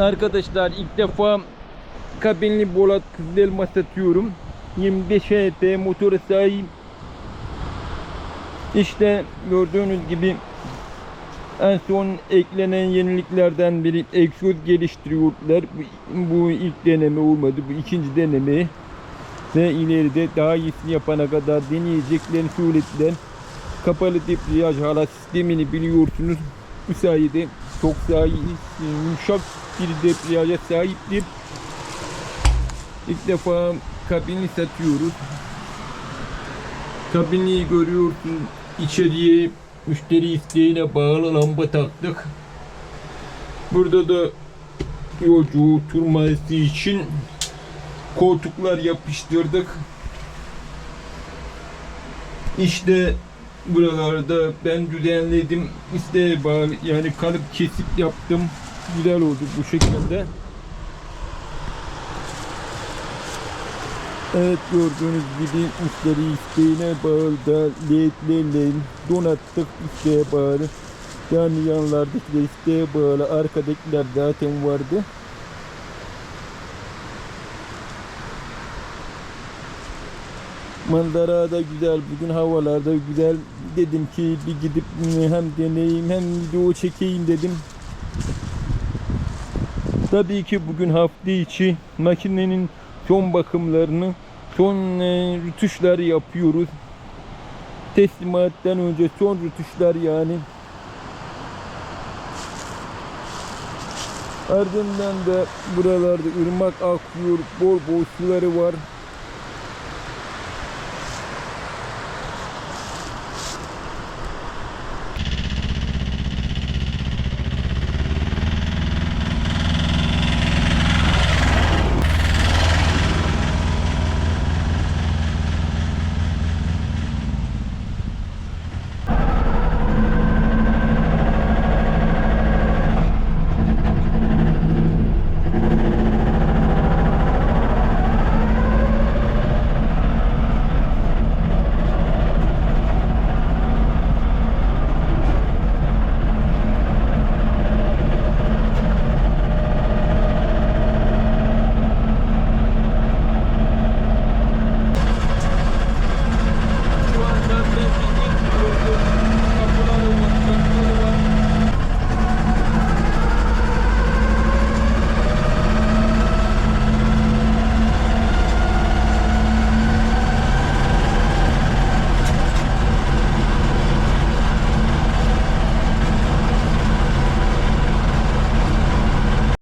Arkadaşlar ilk defa kabinli Bolat Kızılelma satıyorum. 25 HP motora sahip. İşte gördüğünüz gibi en son eklenen yeniliklerden biri egzoz geliştiriyorlar. Bu ilk deneme olmadı. Bu ikinci deneme. Ve ileride daha iyisini yapana kadar deneyeceklerini söylediler. Kapalı debriyaj hala sistemini biliyorsunuz. Bu sayede çok iyi, yumuşak bir debriyaja sahiptir. İlk defa kabini satıyoruz. Kabini görüyorsun. İçeriye müşteri isteğine bağlı lamba taktık. Burada da yolcu oturması için koltuklar yapıştırdık. İşte buralarda ben düzenledim. İsteğe bağlı yani kalıp kesip yaptım. Güzel oldu bu şekilde. Evet gördüğünüz gibi müşteri isteğine bağlı da ledlerle donattık isteğe bağlı. Yani yanlardakiler isteğe bağlı arkadakiler zaten vardı. Manzara da güzel, bugün havalar da güzel. Dedim ki bir gidip hem deneyeyim hem video çekeyim dedim. Tabii ki bugün hafta içi makinenin son bakımlarını, son e, rütuşları yapıyoruz. Teslimattan önce son rütuşlar yani. Ardından da buralarda ırmak akıyor, bol bol suları var.